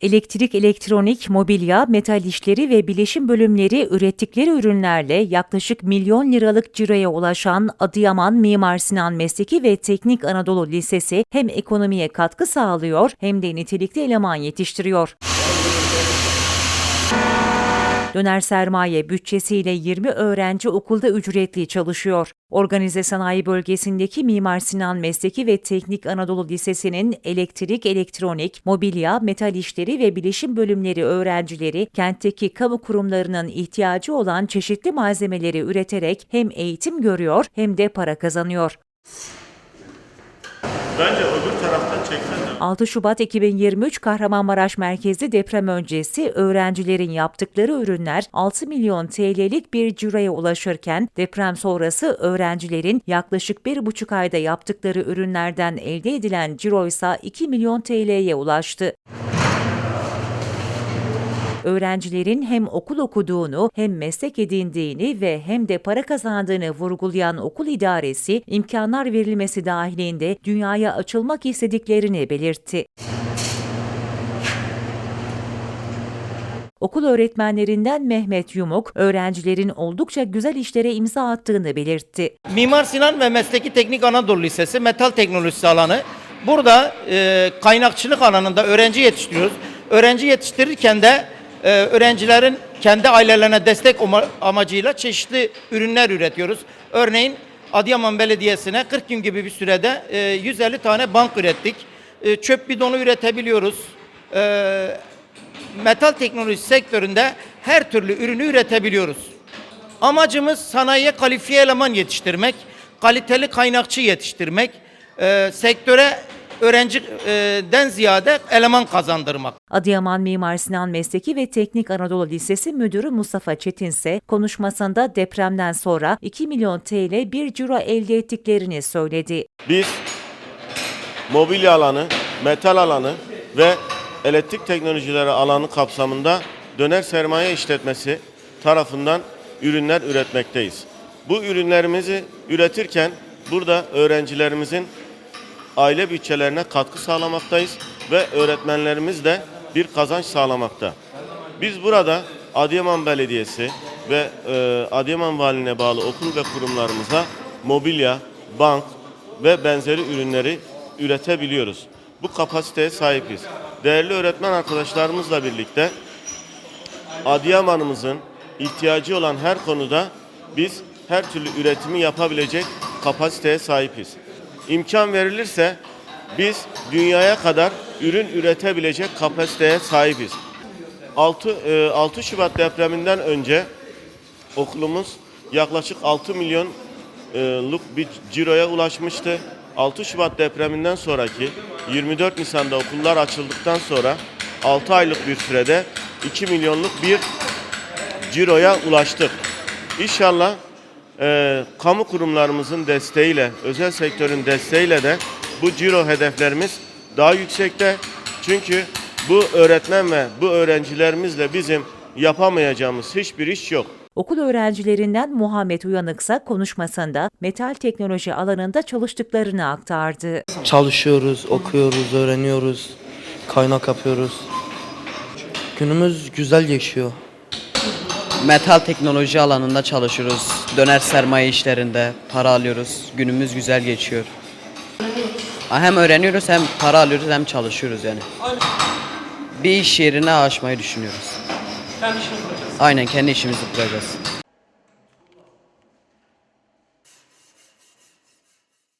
Elektrik, elektronik, mobilya, metal işleri ve bileşim bölümleri ürettikleri ürünlerle yaklaşık milyon liralık ciroya ulaşan Adıyaman Mimar Sinan Mesleki ve Teknik Anadolu Lisesi hem ekonomiye katkı sağlıyor hem de nitelikli eleman yetiştiriyor. Döner sermaye bütçesiyle 20 öğrenci okulda ücretli çalışıyor. Organize sanayi bölgesindeki Mimar Sinan Mesleki ve Teknik Anadolu Lisesi'nin elektrik, elektronik, mobilya, metal işleri ve bilişim bölümleri öğrencileri kentteki kamu kurumlarının ihtiyacı olan çeşitli malzemeleri üreterek hem eğitim görüyor hem de para kazanıyor. Bence öbür taraftan çeksen de 6 Şubat 2023 Kahramanmaraş merkezli deprem öncesi öğrencilerin yaptıkları ürünler 6 milyon TL'lik bir ciroya ulaşırken deprem sonrası öğrencilerin yaklaşık 1,5 ayda yaptıkları ürünlerden elde edilen ciroysa 2 milyon TL'ye ulaştı. Öğrencilerin hem okul okuduğunu hem meslek edindiğini ve hem de para kazandığını vurgulayan okul idaresi imkanlar verilmesi dahilinde dünyaya açılmak istediklerini belirtti. Okul öğretmenlerinden Mehmet Yumuk, öğrencilerin oldukça güzel işlere imza attığını belirtti. Mimar Sinan ve Mesleki Teknik Anadolu Lisesi metal teknolojisi alanı. Burada e, kaynakçılık alanında öğrenci yetiştiriyoruz. Öğrenci yetiştirirken de e, öğrencilerin kendi ailelerine destek ama- amacıyla çeşitli ürünler üretiyoruz. Örneğin Adıyaman Belediyesi'ne 40 gün gibi bir sürede e, 150 tane bank ürettik. E, çöp bidonu üretebiliyoruz. E, metal teknolojisi sektöründe her türlü ürünü üretebiliyoruz. Amacımız sanayiye kalifiye eleman yetiştirmek, kaliteli kaynakçı yetiştirmek, e, sektöre öğrenciden ziyade eleman kazandırmak. Adıyaman Mimar Sinan Mesleki ve Teknik Anadolu Lisesi Müdürü Mustafa Çetin ise konuşmasında depremden sonra 2 milyon TL bir ciro elde ettiklerini söyledi. biz mobilya alanı, metal alanı ve elektrik teknolojileri alanı kapsamında döner sermaye işletmesi tarafından ürünler üretmekteyiz. Bu ürünlerimizi üretirken burada öğrencilerimizin aile bütçelerine katkı sağlamaktayız ve öğretmenlerimiz de bir kazanç sağlamakta. Biz burada Adıyaman Belediyesi ve e, Adıyaman Valiliğine bağlı okul ve kurumlarımıza mobilya, bank ve benzeri ürünleri üretebiliyoruz. Bu kapasiteye sahibiz. Değerli öğretmen arkadaşlarımızla birlikte Adıyaman'ımızın ihtiyacı olan her konuda biz her türlü üretimi yapabilecek kapasiteye sahibiz. İmkan verilirse biz dünyaya kadar ürün üretebilecek kapasiteye sahibiz. 6, e, 6 Şubat depreminden önce okulumuz yaklaşık 6 milyonluk bir ciroya ulaşmıştı. 6 Şubat depreminden sonraki 24 Nisan'da okullar açıldıktan sonra 6 aylık bir sürede 2 milyonluk bir ciroya ulaştık. İnşallah e, kamu kurumlarımızın desteğiyle, özel sektörün desteğiyle de bu ciro hedeflerimiz daha yüksekte. Çünkü bu öğretmen ve bu öğrencilerimizle bizim yapamayacağımız hiçbir iş yok. Okul öğrencilerinden Muhammed Uyanıksa konuşmasında metal teknoloji alanında çalıştıklarını aktardı. Çalışıyoruz, okuyoruz, öğreniyoruz, kaynak yapıyoruz. Günümüz güzel geçiyor. Metal teknoloji alanında çalışıyoruz. Döner sermaye işlerinde para alıyoruz. Günümüz güzel geçiyor. Hem öğreniyoruz hem para alıyoruz hem çalışıyoruz yani. Bir iş yerine açmayı düşünüyoruz. Aynen kendi işimizi kuracağız.